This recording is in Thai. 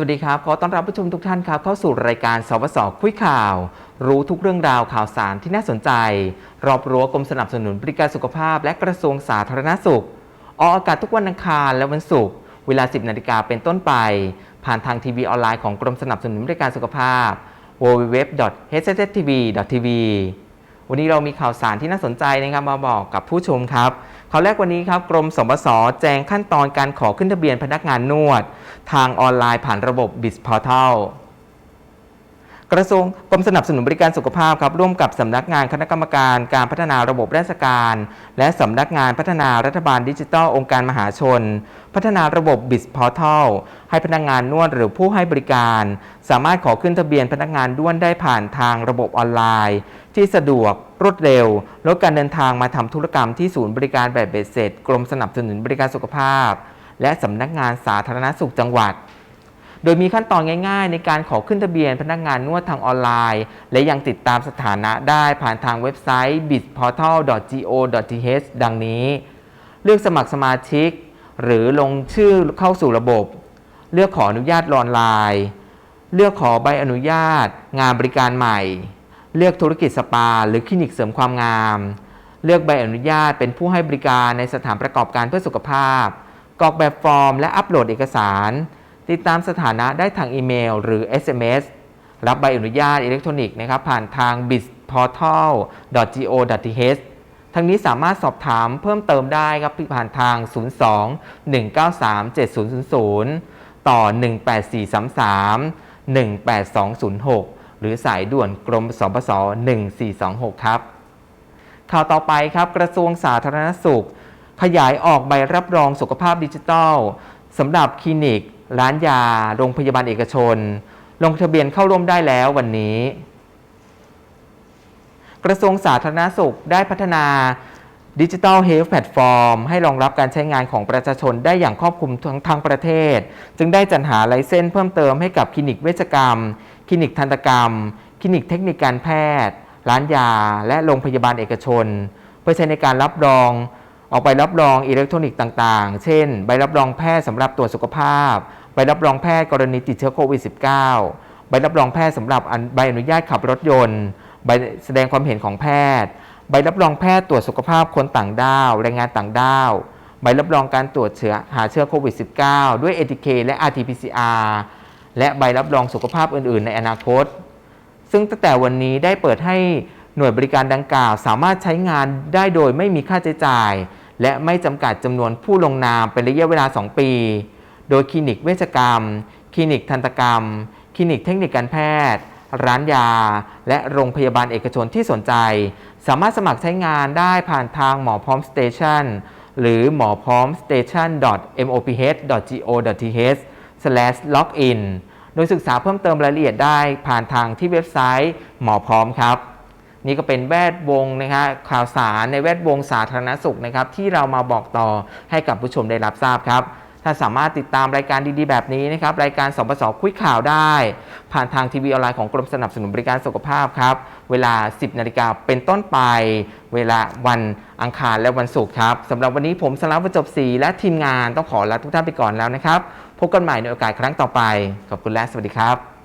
วัสดีครับ ขอต้อนรับผู้ชมทุกท่านครับ เข้าสู่รายการสวสคุยข่าว รู้ทุกเรื่องราวข่าวสารที่น่าสนใจ รอบรั้วกรมสนับสนุนบริการสุขภาพ และกระทรวงสาธารณสุข ออกอากาศทุกวันอังคารและวันศุกร์เวลา 10นาฬิกาเป็นต้นไป ผ่านทางทีวีออนไลน์ของกรมสนับสนุนบริการสุขภาพ www.hsstv.tv วันนี้เรามีข่าวสารที่น่าสนใจนะครับมาบอกกับผู้ชมครับข่าวแรกวันนี้ครับกรมสมสแจ้งขั้นตอนการขอขึ้นทะเบียนพนักงานนวด ทางออนไลน์ผ่านระบบ b i z Portal กระทรวงกรมสนับสนุนบริการสุขภาพครับร่วมกับสำนักงานคณะกรรมการการพัฒนาระบบราชการ และสำนักงานพัฒนารัฐบาลดิจิทัลองค์การมหาชน พัฒนาระบบ b i z Portal ให้พนักงานนวดหรือผู้ให้บริการ สามารถขอขึ้นทะเบียนพนักงานด้วนได้ผ่านทางระบบออนไลน์ ที่สะดวกรวดเร็วลดการเดินทางมาทำธุรกรรมที่ศูนย์บริการแบบเบ็ดเสร็จ กรมสนับสนุนบริการสุขภาพ และสำนักงานสาธารณสุขจังหวัด โดยมีขั้นตอนง่าย ๆ ในการขอขึ้นทะเบียนพนักงานนวดทางออนไลน์ และยังติดตามสถานะได้ผ่านทางเว็บไซต์ bizportal.go.th ดังนี้ เลือกสมัครสมาชิก หรือลงชื่อเข้าสู่ระบบ เลือกขออนุญาตออนไลน์ เลือกขอใบอนุญาต งานบริการใหม่ เลือกธุรกิจสปา หรือคลินิกเสริมความงามเลือกใบอนุญาตเป็นผู้ให้บริการในสถานประกอบการเพื่อสุขภาพ กรอกแบบฟอร์มและอัปโหลดเอกสาร ติดตามสถานะได้ทางอีเมล หรือ SMS รับใบอนุญาตอิเล็กทรอนิกส์นะครับผ่านทาง bizportal.go.th ทั้งนี้สามารถสอบถามเพิ่มเติมได้ครับผ่านทาง 02 193 7000 ต่อ 18433 18206 หรือสายด่วนกรมสปส1426 ครับ ข่าวต่อไปครับกระทรวงสาธารณสุข ขยายออกใบรับรองสุขภาพดิจิทัลสำหรับคลินิก ร้านยา โรงพยาบาลเอกชน ลงทะเบียนเข้าร่วมได้แล้ววันนี้ กระทรวงสาธารณสุขได้พัฒนาดิจิ t a ลเฮลท์แพลตฟอร์มให้รองรับการใช้งานของประชาชนได้อย่างครอบคลุมทั้งทั้งประเทศ จึงได้จัดหาไลเซนส์เพิ่มเติมให้กับคลินิกเวชกรรม คลินิกทันตกรรม คลินิกเทคนิคการแพทย์ ร้านยา และโรงพยาบาลเอกชน เพื่อใช้ในการรับรอง ออกใบรับรองอิเล็กทรอนิกส์ต่างๆ เช่น ใบรับรองแพทย์สำหรับตรวจสุขภาพ ใบรับรองแพทย์กรณีติดเชื้อโควิด -19 ใบรับรองแพทย์สำหรับใบอนุญาตขับรถยนต์ ใบแสดงความเห็นของแพทย์ ใบรับรองแพทย์ตรวจสุขภาพคนต่างด้าว แรงงานต่างด้าว ใบรับรองการตรวจเชื้อหาเชื้อโควิด -19 ด้วย ATK และ RT-PCR และใบรับรองสุขภาพอื่น ๆ ในอนาคต ซึ่งตั้งแต่วันนี้ได้เปิดให้หน่วยบริการดังกล่าว สามารถใช้งานได้โดยไม่มีค่าใช้จ่าย และไม่จำกัดจำนวนผู้ลงนามเป็นระยะเวลา 2 ปี โดยคลินิกเวชกรรม คลินิกทันตกรรม คลินิกเทคนิคการแพทย์ ร้านยา และโรงพยาบาลเอกชนที่สนใจ สามารถสมัครใช้งานได้ผ่านทางหมอพร้อมสเตชันหรือหมอพร้อม station.moph.go.th/login โดยศึกษาเพิ่มเติมรายละเอียดได้ผ่านทางที่เว็บไซต์หมอพร้อมครับ นี่ก็เป็นแวดวงนะฮะข่าวสารในแวดวงสาธารณสุขนะครับที่เรามาบอกต่อให้กับผู้ชมได้รับทราบครับถ้าสามารถติดตามรายการดีๆ แบบนี้นะครับ รายการสปสคุยข่าวได้ ผ่านทางทีวีออนไลน์ของกรมสนับสนุนบริการสุขภาพครับ เวลา 10 นาฬิกาเป็นต้นไป เวลาวันอังคารและวันศุกร์ครับสำหรับวันนี้ผมสลับประจบศรีและทีมงานต้องขอลาทุกท่านไปก่อนแล้วนะครับ พบกันใหม่ในโอกาสครั้งต่อไป ขอบคุณและสวัสดีครับ